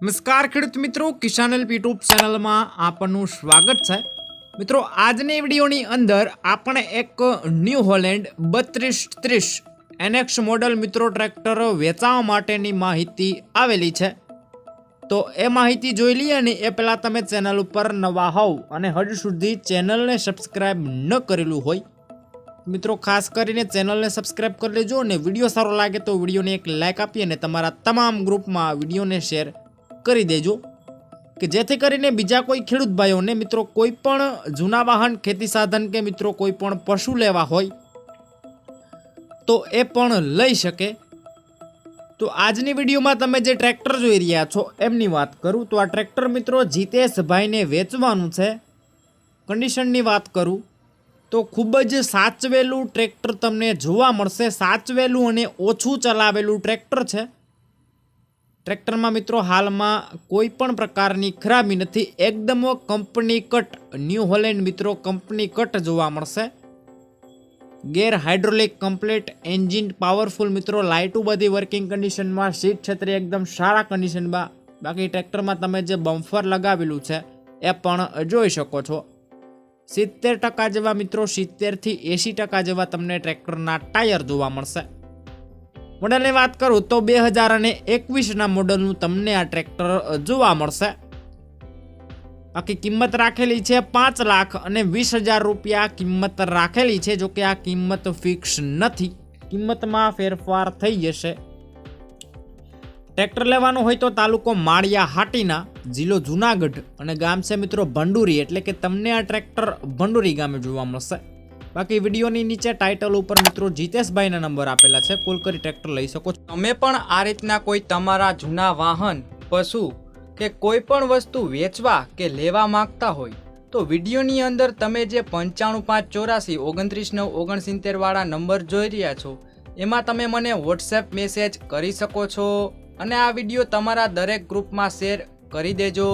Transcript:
નમસ્કાર ખેડૂત મિત્રો, કિસાન હેલ્પ યુટ્યુબ ચેનલમાં આપનું સ્વાગત છે. મિત્રો, આજની વિડીયોની અંદર આપણે એક ન્યૂ હોલેન્ડ બત્રીસ ત્રીસ એનેક્સ મોડલ મિત્રો ટ્રેક્ટર વેચાવા માટેની માહિતી આવેલી છે. તો એ માહિતી જોઈ લઈએ ને એ પહેલાં તમે ચેનલ ઉપર નવા હોવ અને હજુ સુધી ચેનલને સબસ્ક્રાઇબ ન કરેલું હોય, મિત્રો, ખાસ કરીને ચેનલને સબસ્ક્રાઇબ કરી લેજો અને વીડિયો સારો લાગે તો વિડીયોને એક લાઇક આપી અને તમારા તમામ ગ્રુપમાં વિડીયોને શેર કરી દેજો કે જેથી કરીને બીજા કોઈ ખેડૂત ભાઈઓને મિત્રો કોઈ પણ જૂના વાહન, ખેતી સાધન કે મિત્રો કોઈ પણ પશુ લેવા હોય તો એ પણ લઈ શકે. તો આજની વિડીયોમાં તમે જે ટ્રેક્ટર જોઈ રહ્યા છો એમની વાત કરું. તો આ ટ્રેક્ટર મિત્રો જીતેશભાઈને વેચવાનું છે. કન્ડિશનની વાત કરું તો ખૂબ જ સાચવેલું ટ્રેક્ટર તમને જોવા મળશે. સાચવેલું અને ઓછું ચલાવેલું ટ્રેક્ટર છે. ટ્રેક્ટરમાં મિત્રો હાલમાં કોઈ પણ પ્રકારની ખરાબી નથી. એકદમ કંપની કટ ન્યૂ હોલેન્ડ મિત્રો કંપની કટ જોવા મળશે. Gear hydraulic, complete, engine, powerful મિત્રો, લાઇટું બધી વર્કિંગ કન્ડિશનમાં સીટ છત્રી એકદમ સારા કન્ડિશનમાં બાકી ટ્રેક્ટરમાં તમે જે બમ્ફર લગાવેલું છે, એ પણ જોઈ શકો છો. સિત્તેર ટકા જેવા મિત્રો સિત્તેરથી એંસી ટકા જેવા તમને ટ્રેક્ટરના ટાયર જોવા મળશે. મોડલની વાત કરું તો બે હજાર અને એકવીસના મોડલનું તમને આ ટ્રેક્ટર જોવા મળશે. બાકી કિંમત રાખેલી છે પાંચ લાખ અને વીસ હજાર રૂપિયા કિંમત રાખેલી છે જો કે આ કિંમત ફિક્સ નથી. કિંમતમાં ફેરફાર થઈ જશે. ટ્રેક્ટર લેવાનું હોય તો તાલુકો માળિયા હાટીના, જિલ્લો જુનાગઢ અને ગામ છે મિત્રો ભંડુરી, એટલે કે તમને આ ટ્રેક્ટર ભંડુરી ગામે જોવા મળશે. બાકી વિડીયોની નીચે ટાઇટલ ઉપર મિત્રો જીતેશભાઈના નંબર આપેલા છે. કોલ કરી ટ્રેક્ટર લઈ શકો છો. તમે પણ આ રીતના કોઈ તમારા જૂના વાહન, પશુ કે કોઈ પણ વસ્તુ વેચવા કે લેવા માંગતા હોય, તો વિડીયોની અંદર તમે જે પંચાણું પાંચ ચોરાસી ઓગણત્રીસ નવ ઓગણસિત્તેરવાળા નંબર જોઈ રહ્યા છો, એમાં તમે મને વોટ્સએપ મેસેજ કરી શકો છો અને આ વીડિયો તમારા દરેક ગ્રુપમાં શેર કરી દેજો.